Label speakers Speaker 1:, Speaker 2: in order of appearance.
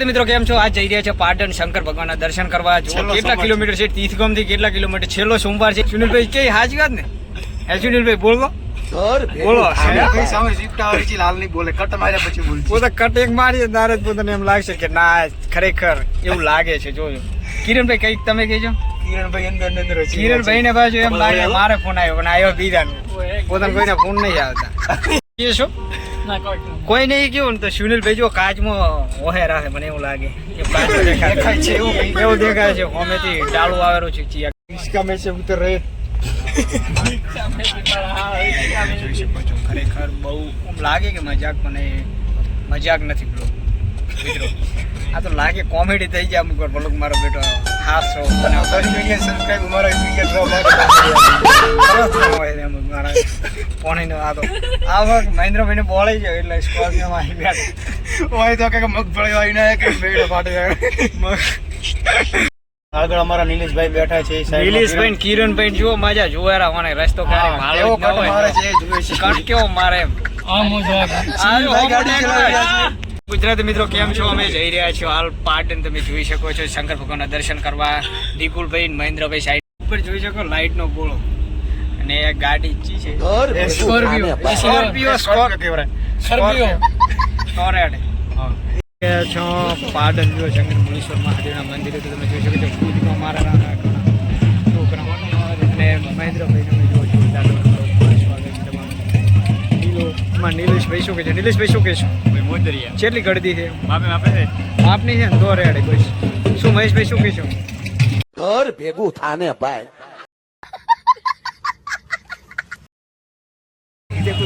Speaker 1: તો મિત્રો કેમ છો? આજ જઈ રહ્યા છે પાટણ શંકર ભગવાનના દર્શન કરવા. જો કેટલા કિલોમીટર છે? તીર્થગામથી કેટલા કિલોમીટર? છેલ્લો સોમવાર છે. સુનિલભાઈ કે હાજી વાત ને? હે સુનિલભાઈ બોલો બોલો
Speaker 2: સામે છે લાલ નહીં બોલે. કટ માર્યા પછી બોલ
Speaker 1: પોતે કટ એક મારી નારદ પોતાને એમ લાગશે કે ના ખરેખર એવું લાગે છે જોજો. કિરણભાઈ કંઈક તમે કહેજો.
Speaker 2: કિરણભાઈ અંદર ને અંદર
Speaker 1: કિરણભાઈ ને પાછું એમ લાગે મારે ફોન આવ્યો પણ આવ્યો બીજાનો. પોતાને કોઈને ફોન નહીં આવતા. શું કોઈ નહીં કેવું તો સુનિલ ભાઈ જો કાચમાં ઓહે રાખે મને એવું લાગે. કે કાચો દેખાય.
Speaker 2: છે એવું
Speaker 1: એવું દેખાય છે. હોમેથી ડાળું આવેલું છે ચિયા.
Speaker 2: ઇસકા મેં
Speaker 1: સે ઉતર રહે. ખરેખર બહુ લાગે કે મજાક મને મજાક નથી બોલો આ તો લાગે કોમેડી થઈ જાય અમુક વાર બ્લોગ મારો બેટો હાસો. અને
Speaker 2: કરી જોઈએ
Speaker 1: પોણીનો આ તો આ વખત મહેન્દ્રભાઈને બોલે જાય એટલે સ્કોર્પિયોમાં આવી ગયા
Speaker 2: હોય તો કે મગફળી હોય ને કે ભેડ ફાટે જાય આગળ અમારા નીલેશભાઈ બેઠા છે
Speaker 1: નીલેશભાઈ ને કિરણભાઈ જુઓ મજા જુવારા મને રસ્તો ક્યારે મારો
Speaker 2: કટ મારે. છે જુએ છે.
Speaker 1: કટ કેવો મારે આમ આ
Speaker 2: સુનિલભાઈ ગાડી ચલાવી રહ્યા
Speaker 1: ગુજરાતી મિત્રો કેમ છો? અમે જઈ રહ્યા છો હાલ પાટણ. તમે જોઈ શકો છો શંકર ભગવાનના દર્શન કરવા. દીકુલભાઈ મહેન્દ્રભાઈ સાઈડ. ઉપર જોઈ શકો લાઈટ નો ગોળો. અને એક ગાડી ચી છે.
Speaker 2: છે
Speaker 1: સ્કોર્પિયો સ્કોર્પિયો
Speaker 2: સ્કોર્પિયો કહેવાય.
Speaker 1: સ્કોર્પિયો ટોરેડ છો પાટણ જો શંકર મુનીશ્વર મહાદેવના મંદિરે તો તમે જોઈ શકો છો ખુદમાં મારા અને મહેન્દ્રભાઈ તમે જો જોરદાર સ્વાગત છે. તમારું નીલો માં શું કે છે? નિલેશભાઈ શું કહેશો કેટલી ગળદી છે? આપની છે ને તો રેડે શું મહેશભાઈ શું કહેશો
Speaker 3: ઘર ભેગું થાને ભાઈ
Speaker 2: તે કોઈ